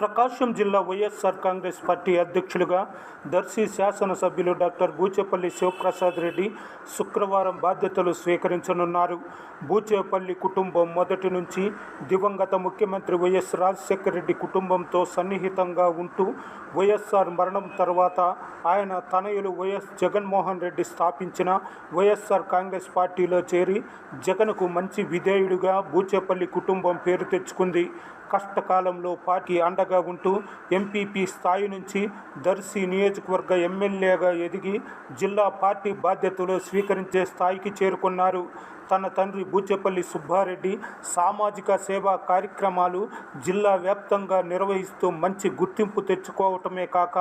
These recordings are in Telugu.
ప్రకాశం జిల్లా వైఎస్ఆర్ కాంగ్రెస్ పార్టీ అధ్యక్షులుగా దర్శి శాసనసభ్యులు డాక్టర్ బూచేపల్లి శివప్రసాద్ రెడ్డి శుక్రవారం బాధ్యతలు స్వీకరించనున్నారు. బూచేపల్లి కుటుంబం మొదటి నుంచి దివంగత ముఖ్యమంత్రి వైఎస్ రాజశేఖర రెడ్డి కుటుంబంతో సన్నిహితంగా ఉంటూ వైఎస్ఆర్ మరణం తర్వాత ఆయన తనయులు వైఎస్ జగన్మోహన్ రెడ్డి స్థాపించిన వైఎస్ఆర్ కాంగ్రెస్ పార్టీలో చేరి జగన్కు మంచి విధేయుడిగా బూచేపల్లి కుటుంబం పేరు తెచ్చుకుంది. కష్టకాలంలో పార్టీ అండగా ఉంటూ ఎంపీపీ స్థాయి నుంచి దర్శి నియోజకవర్గ ఎమ్మెల్యేగా ఎదిగి జిల్లా పార్టీ బాధ్యతలు స్వీకరించే స్థాయికి చేరుకున్నారు. తన తండ్రి బూచేపల్లి సుబ్బారెడ్డి సామాజిక సేవా కార్యక్రమాలు జిల్లా వ్యాప్తంగా నిర్వహిస్తూ మంచి గుర్తింపు తెచ్చుకోవటమే కాక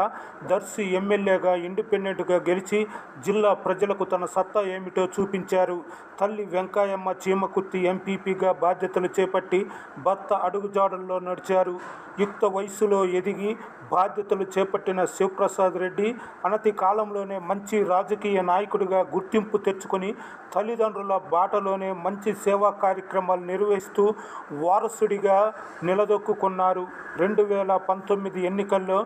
దర్శి ఎమ్మెల్యేగా ఇండిపెండెంట్గా గెలిచి జిల్లా ప్రజలకు తన సత్తా ఏమిటో చూపించారు. తల్లి వెంకాయమ్మ చీమకుర్తి ఎంపీపీగా బాధ్యతలు చేపట్టి భర్త అడుగుజాడల్లో నడిచారు. యుక్త వయసులో ఎదిగి బాధ్యతలు చేపట్టిన శివప్రసాద్ రెడ్డి అనతి కాలంలోనే మంచి రాజకీయ నాయకుడిగా గుర్తింపు తెచ్చుకొని తల్లిదండ్రుల బాట బాటలోనే మంచి సేవా కార్యక్రమాలు నిర్వహిస్తూ వారసుడిగా నిలదొక్కున్నారు రెండు వేల పంతొమ్మిది ఎన్నికల్లో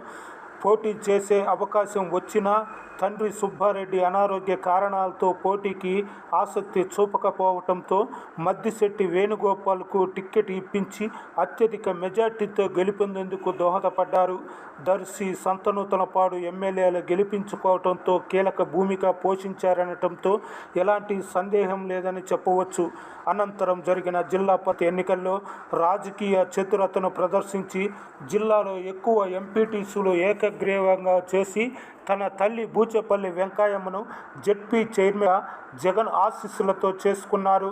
పోటీ చేసే అవకాశం వచ్చినా తండ్రి సుబ్బారెడ్డి అనారోగ్య కారణాలతో పోటీకి ఆసక్తి చూపకపోవడంతో మద్దిశెట్టి వేణుగోపాల్కు టిక్కెట్ ఇప్పించి అత్యధిక మెజార్టీతో గెలుపొందేందుకు దోహదపడ్డారు. దర్శి సంతనూతనపాడు ఎమ్మెల్యేలు గెలిపించుకోవడంతో కీలక భూమిక పోషించారనటంతో ఎలాంటి సందేహం లేదని చెప్పవచ్చు. అనంతరం జరిగిన జిల్లా పతి ఎన్నికల్లో రాజకీయ చతురతను ప్రదర్శించి జిల్లాలో ఎక్కువ ఎంపీటీసీలు ఏకగ్రీవంగా చేసి తన తల్లి బూచేపల్లి వెంకాయమ్మను జెడ్పీ చైర్మన్ జగన్ ఆశీస్సులతో చేసుకున్నారు.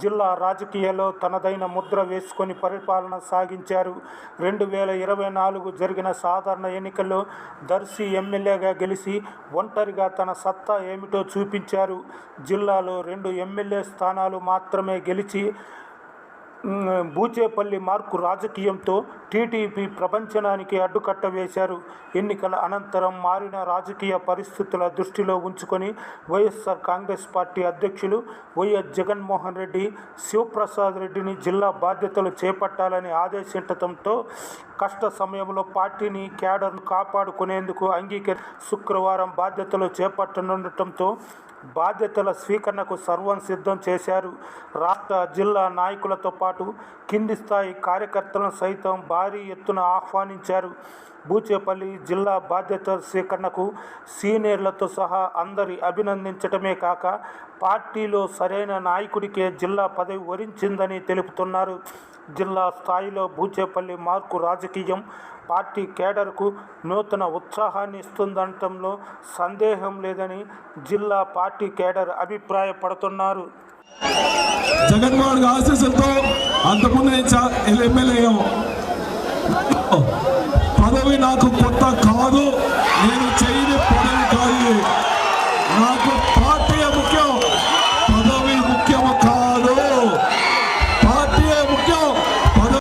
జిల్లా రాజకీయాల్లో తనదైన ముద్ర వేసుకొని పరిపాలన సాగించారు. రెండు వేల ఇరవై నాలుగు జరిగిన సాధారణ ఎన్నికల్లో దర్శి ఎమ్మెల్యేగా గెలిచి ఒంటరిగా తన సత్తా ఏమిటో చూపించారు. జిల్లాలో రెండు ఎమ్మెల్యే స్థానాలు మాత్రమే గెలిచి బూచేపల్లి మార్కు రాజకీయంతో టీడీపీ ప్రపంచనానికి అడ్డుకట్ట వేశారు. ఎన్నికల అనంతరం మారిన రాజకీయ పరిస్థితుల దృష్టిలో ఉంచుకొని వైఎస్ఆర్ కాంగ్రెస్ పార్టీ అధ్యక్షులు వైఎస్ జగన్మోహన్ రెడ్డి శివప్రసాద్ రెడ్డిని జిల్లా బాధ్యతలు చేపట్టాలని ఆదేశించడంతో కష్ట సమయంలో పార్టీని క్యాడర్ను కాపాడుకునేందుకు అంగీకరి శుక్రవారం బాధ్యతలు చేపట్టనుండటంతో బాధ్యతల స్వీకరణకు సర్వం సిద్ధం చేశారు. రాష్ట్ర జిల్లా నాయకులతో పాటు కింది స్థాయి కార్యకర్తలను సైతం భారీ ఎత్తున ఆహ్వానించారు. బూచేపల్లి జిల్లా బాధ్యతల స్వీకరణకు సీనియర్లతో సహా అందరి అభినందించటమే కాక పార్టీలో సరైన నాయకుడికే జిల్లా పదవి వరించిందని తెలుపుతున్నారు. జిల్లా స్థాయిలో బూచేపల్లి మార్కు రాజకీయం పార్టీ కేడర్కు నూతన ఉత్సాహాన్ని ఇస్తుందనటంలో సందేహం లేదని జిల్లా పార్టీ కేడర్ అభిప్రాయపడుతున్నారు. జగన్మోహన్ ఆశీస్సులతో అంతకుముందు నేను ఎమ్మెల్యే పదవి నాకు కొత్త కాదు.